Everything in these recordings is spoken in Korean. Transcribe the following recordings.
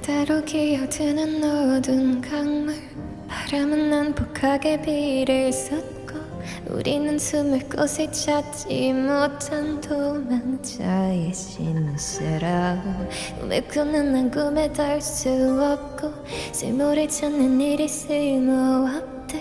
바다로 기어드는 어두운 강물. 바람은 난폭하게 비를 쏟고 우리는 숨을 곳을 찾지 못한 도망자의 꿈을 꾸는 난 꿈에 닿을 수 없고 쓸모를 찾는 일이 쓸모없듯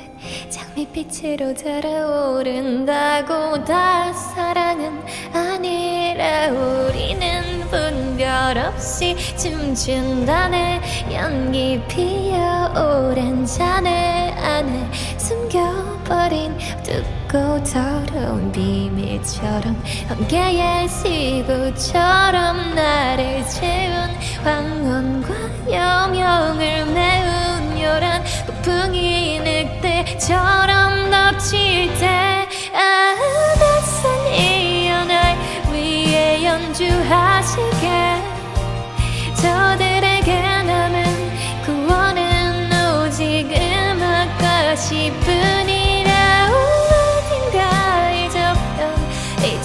장밋빛으로 달아오른다고 다 사랑은 아니라 우리는 분별 없이 춤춘다네. 연기 피어 오랜 잔을 안에 숨겨버린 두고 더러운 비밀처럼 번개의 시구처럼 나를 채운 황혼과 여명을 메운 요란 폭풍이 늑대처럼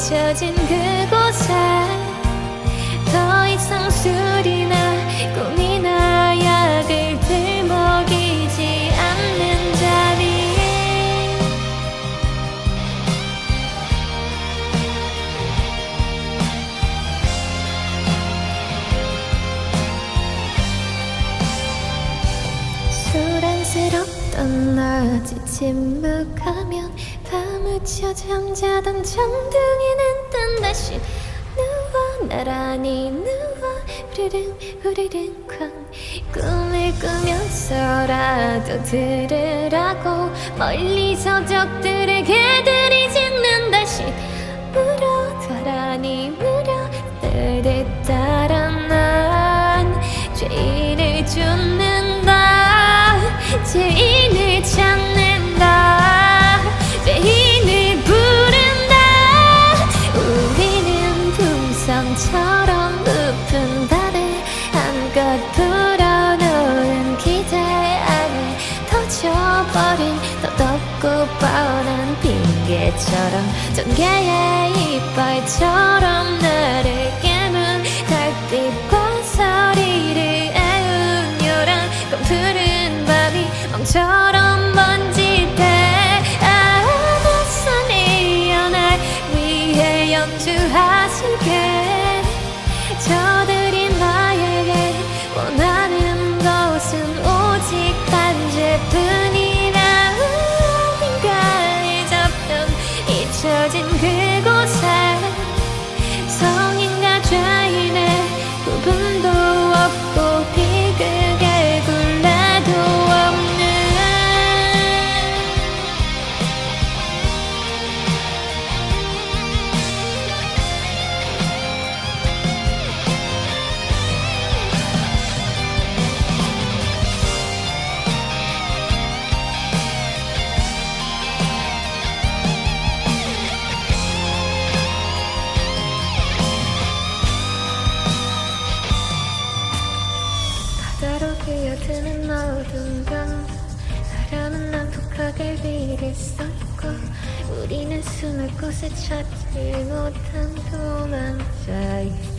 잊혀진 그 낮이 침묵하면 파묻혀 잠자던 천둥이는 뜬 다시 누워 나란히 누워 후르릉 후르릉 쾅. 꿈을 꾸면서라도 들으라고 멀리서 적들에게 들이짓는 다시 물어 나란히 물어 들에 따라 난 죄인을 쫓는다. 죄인 풍선처럼 높은 달에 한껏 불어놓은 기대 안에 터져버린 더 덥고 뻔한 핑계처럼 전개의 이빨처럼 나를 깨문 달빛과 소리를 애운 요란 검 푸른 밤이 멍처럼 때 아, 낯선 이 연을 위해 연주하시게 저들 강 바람은 난폭하게 비를 쏟고 우리는 숨을 곳을 찾지 못한 신세라